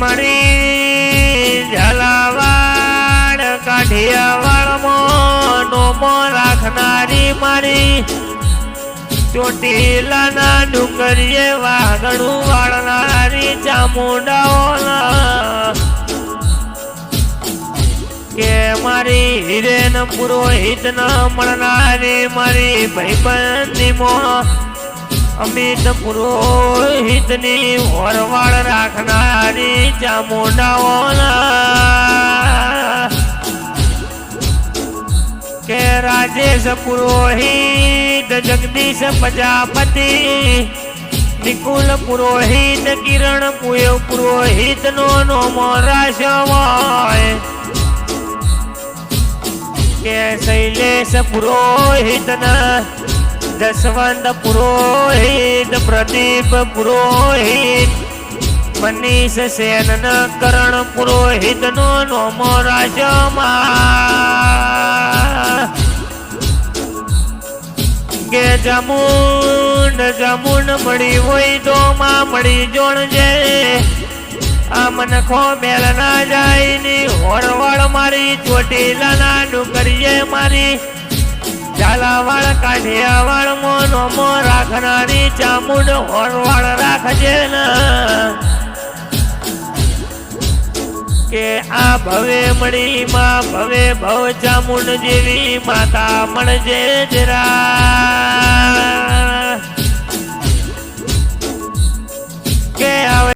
મણી ઝાલાવાડ કાઢિયાવાડ નોમો રાખનારી મારી ચોટીલાના ડુંગરીએ વાગડું વાળનારી ચામુંડાઓના. કે મારી હિરેન પુરોહિત ન મળનારી મારી ભાઈબંધીમાં અમિત પુરોહિતની વરવાળ રાખનારી ચામુંડાઓના. કે રાજેશ પુરોહિત, જગદીશ પ્રજાપતિ, નિકુલ પુરોહિત, કિરણ પુય પુરોહિત નો નોમો રાશવાય કે શૈલેષ પુરોહિત ના જસવંત પુરોહિત, પ્રદીપ પુરોહિત, મનીષ સેન ન કરણ પુરોહિત નો નોમો કે જમુન જમુન મળી હોય તો માં મળી જોણજે. આ મન ખો મેલ ના જાય ની હોરવાળ મારી ચોટીલા ડુંગરીએ મારી ઝાલાવાળ, કાઢિયાવાળ, મોનો મો રાખનારી ચામુંડ હોરવાળ રાખજે કે આ ભવે મળી, માં ભવે ભવ ચામુંડ જેવી, માતા મળજે જરા